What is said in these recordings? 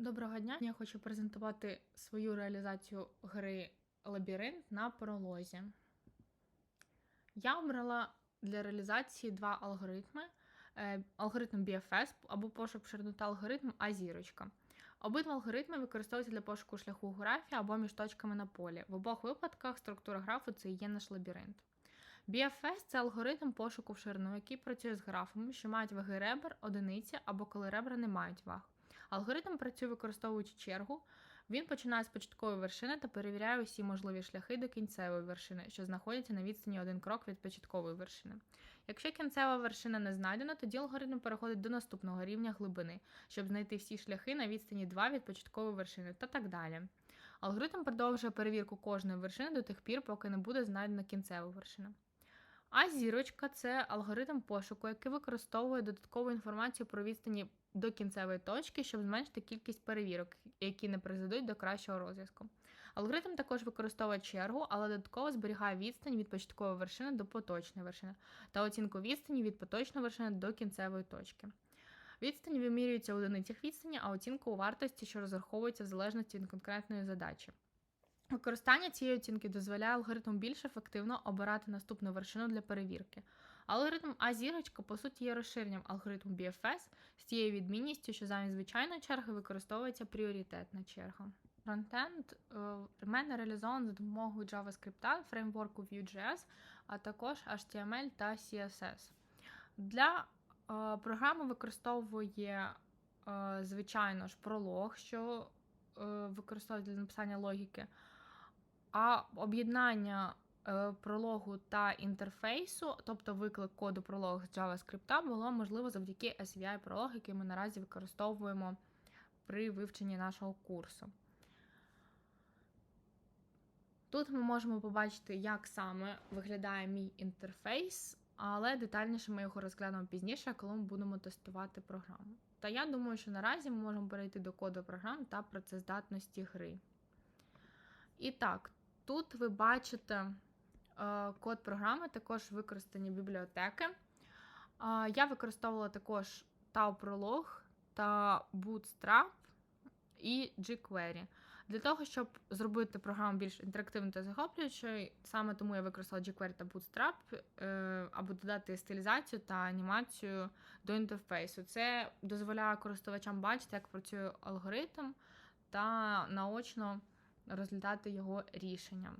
Доброго дня! Я хочу презентувати свою реалізацію гри Лабіринт на пролозі. Я обрала для реалізації два алгоритми: Е, алгоритм BFS або пошук ширину та алгоритм А-зірочка. Обидва алгоритми використовуються для пошуку шляху графі або між точками на полі. В обох випадках структура графу це є наш лабіринт. BFS це алгоритм пошуку в ширину, який працює з графами, що мають ваги ребер, одиниці або коли ребра не мають ваг. Алгоритм працює використовуючи чергу. Він починає з початкової вершини та перевіряє усі можливі шляхи до кінцевої вершини, що знаходяться на відстані один крок від початкової вершини. Якщо кінцева вершина не знайдена, тоді алгоритм переходить до наступного рівня глибини, щоб знайти всі шляхи на відстані 2 від початкової вершини та так далі. Алгоритм продовжує перевірку кожної вершини до тих пір, поки не буде знайдена кінцева вершина. А зірочка це алгоритм пошуку, який використовує додаткову інформацію про відстані до кінцевої точки, щоб зменшити кількість перевірок, які не призведуть до кращого розв'язку. Алгоритм також використовує чергу, але додатково зберігає відстань від початкової вершини до поточної вершини та оцінку відстані від поточної вершини до кінцевої точки. Відстань вимірюється у одиницях відстані, а оцінка у вартості, що розраховується в залежності від конкретної задачі. Використання цієї оцінки дозволяє алгоритму більш ефективно обирати наступну вершину для перевірки. Алгоритм А-зірочка, по суті, є розширенням алгоритму BFS з тією відмінністю, що замість звичайної черги використовується пріоритетна черга. Фронтенд в мене реалізований за допомогою JavaScript, фреймворку Vue.js, а також HTML та CSS. Для е, програми використовує, е, звичайно ж, пролог, що е, використовується для написання логіки, а об'єднання е, прологу та інтерфейсу, тобто виклик коду пролог з JavaScript, було можливо завдяки SVI пролог, який ми наразі використовуємо при вивченні нашого курсу. Тут ми можемо побачити, як саме виглядає мій інтерфейс, але детальніше ми його розглянемо пізніше, коли ми будемо тестувати програму. Та я думаю, що наразі ми можемо перейти до коду програм та працездатності гри. І так, тут ви бачите е, код програми, також використані бібліотеки. Е, я використовувала також Tau-Prolog та Bootstrap і jQuery. Для того, щоб зробити програму більш інтерактивною та захоплюючою, саме тому я використала jQuery та Bootstrap, е, аби додати стилізацію та анімацію до інтерфейсу. Це дозволяє користувачам бачити, як працює алгоритм, та наочно розглядати його рішення.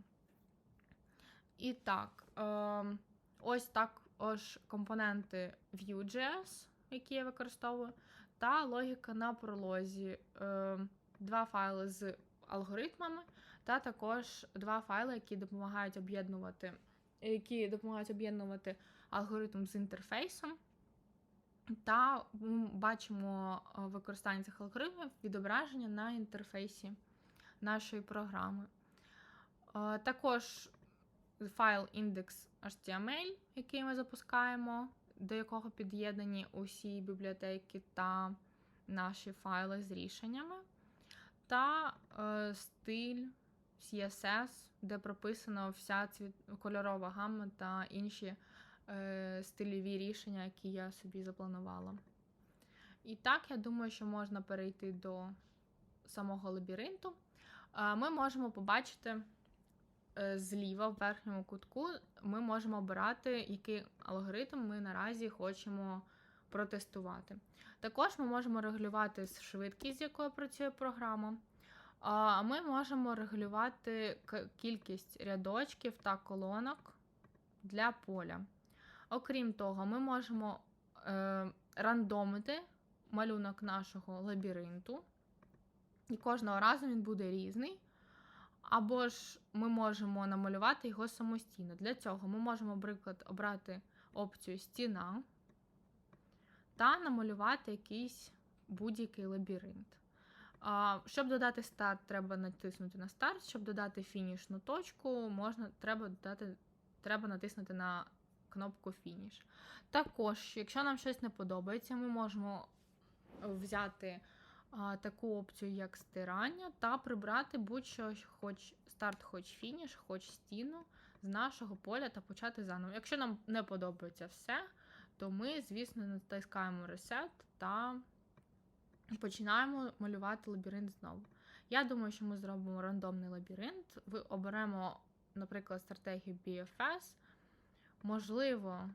І так, е, ось також компоненти Vue.js, які я використовую, та логіка на пролозі. Е, два файли з алгоритмами, та також два файли, які допомагають об'єднувати, які допомагають об'єднувати алгоритм з інтерфейсом. Та бачимо е, використання цих алгоритмів відображення на інтерфейсі нашої програми. Е, Також файл index.html, який ми запускаємо, до якого під'єднані усі бібліотеки та наші файли з рішеннями, та е, стиль CSS, де прописана вся цвіт... кольорова гамма та інші е, стильові рішення, які я собі запланувала. І так, я думаю, що можна перейти до самого лабіринту. Ми можемо побачити е, зліва в верхньому кутку, ми можемо обирати, який алгоритм ми наразі хочемо протестувати. Також ми можемо регулювати швидкість, з якою працює програма. А ми можемо регулювати кількість рядочків та колонок для поля. Окрім того, ми можемо е, рандомити малюнок нашого лабіринту, і кожного разу він буде різний. Або ж ми можемо намалювати його самостійно. Для цього ми можемо, наприклад, обрати опцію стіна та намалювати якийсь будь-який лабіринт. Щоб додати старт, треба натиснути на старт. Щоб додати фінішну точку, можна, треба, додати, треба натиснути на кнопку фініш. Також, якщо нам щось не подобається, ми можемо взяти таку опцію, як стирання, та прибрати будь-що, хоч старт, хоч фініш, хоч стіну з нашого поля та почати заново. Якщо нам не подобається все, то ми, звісно, натискаємо Reset та починаємо малювати лабіринт знову. Я думаю, що ми зробимо рандомний лабіринт. Ви оберемо, наприклад, стратегію BFS. Можливо,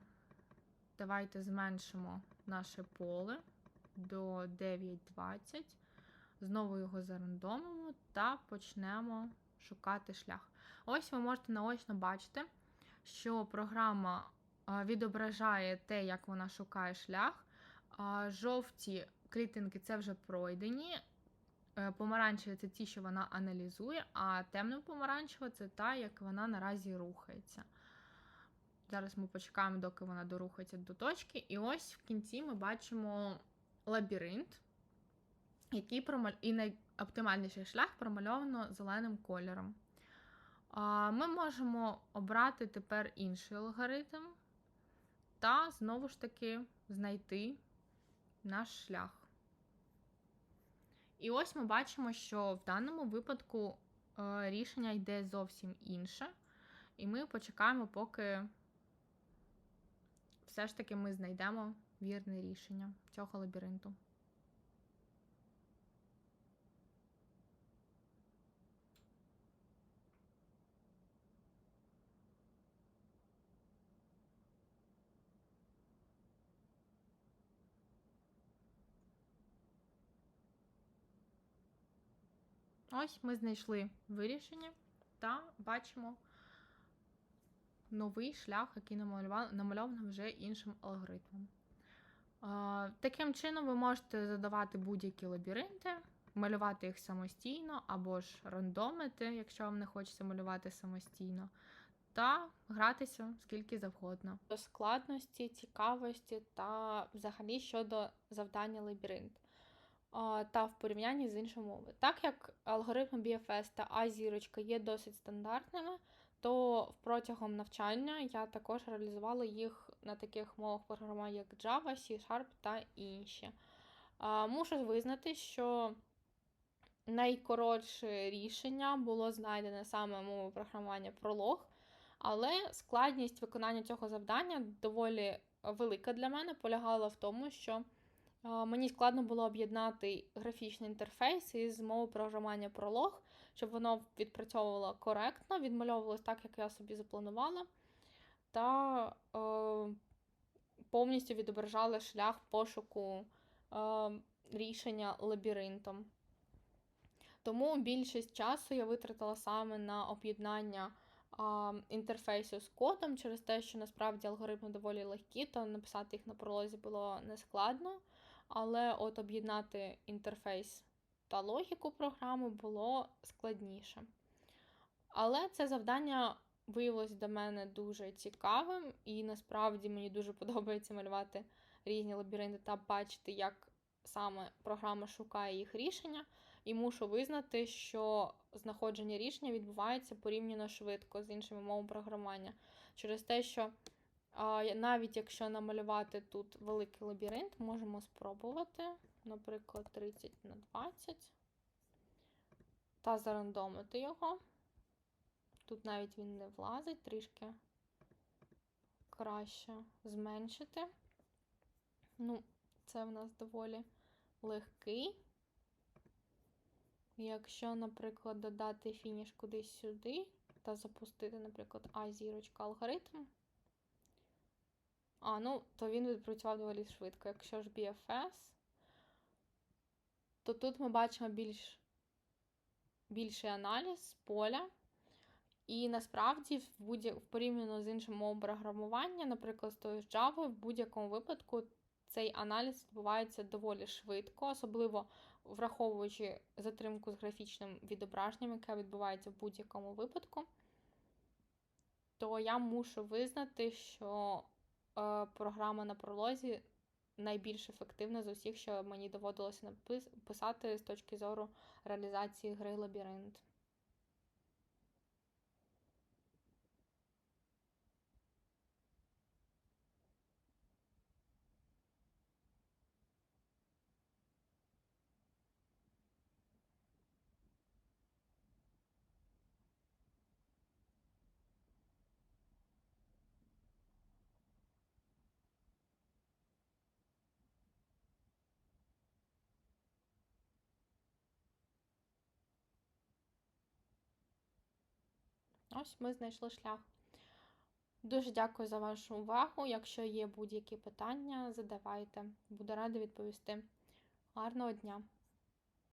давайте зменшимо наше поле до 9.20. Знову його зарандомимо та почнемо шукати шлях. Ось ви можете наочно бачити, що програма відображає те, як вона шукає шлях. Жовті клітинки це вже пройдені. Е, помаранчеві це ті, що вона аналізує, а темно-помаранчева це та, як вона наразі рухається. Зараз ми почекаємо, доки вона дорухається до точки. І ось в кінці ми бачимо лабіринт, який промаль... і найоптимальніший шлях промальовано зеленим кольором. Ми можемо обрати тепер інший алгоритм та знову ж таки знайти наш шлях. І ось ми бачимо, що в даному випадку е, рішення йде зовсім інше. І ми почекаємо, поки все ж таки ми знайдемо вірне рішення цього лабіринту. Ось ми знайшли вирішення та бачимо новий шлях, який намальований вже іншим алгоритмом. Таким чином, ви можете задавати будь-які лабіринти, малювати їх самостійно, або ж рандомити, якщо вам не хочеться малювати самостійно, та гратися скільки завгодно. До складності, цікавості та взагалі щодо завдання лабіринт та в порівнянні з іншими мовами. Так як алгоритм BFS та A є досить стандартними, то протягом навчання я також реалізувала їх на таких мовах програмування, як Java, C-Sharp та інші. Мушу визнати, що найкоротше рішення було знайдене саме мовою програмування пролог, але складність виконання цього завдання доволі велика для мене полягала в тому, що Мені складно було об'єднати графічний інтерфейс із мовою програмування пролог, щоб воно відпрацьовувало коректно, відмальовувалось так, як я собі запланувала, та е, повністю відображали шлях пошуку е, рішення лабіринтом. Тому більшість часу я витратила саме на об'єднання е, інтерфейсу з кодом, через те, що насправді алгоритми доволі легкі, то написати їх на пролозі було нескладно. Але от об'єднати інтерфейс та логіку програми було складніше. Але це завдання виявилось для мене дуже цікавим, і насправді мені дуже подобається малювати різні лабіринти та бачити, як саме програма шукає їх рішення. І мушу визнати, що знаходження рішення відбувається порівняно швидко з іншими мовами програмування. Через те, що навіть якщо намалювати тут великий лабіринт, можемо спробувати, наприклад, 30 на 20 та зарандомити його. Тут навіть він не влазить, трішки краще зменшити. Ну, це в нас доволі легкий. Якщо, наприклад, додати фініш кудись сюди та запустити, наприклад, А-зірочка алгоритм. А, ну, то він відпрацював доволі швидко. Якщо ж BFS, то тут ми бачимо більш, більший аналіз поля. І насправді, в, будь в порівняно з іншим мовою програмування, наприклад, з тою ж Java, в будь-якому випадку цей аналіз відбувається доволі швидко, особливо враховуючи затримку з графічним відображенням, яке відбувається в будь-якому випадку, то я мушу визнати, що Е, програма на пролозі найбільш ефективна з усіх, що мені доводилося написати з точки зору реалізації гри лабіринт. Ось ми знайшли шлях. Дуже дякую за вашу увагу. Якщо є будь-які питання, задавайте. Буду рада відповісти. Гарного дня!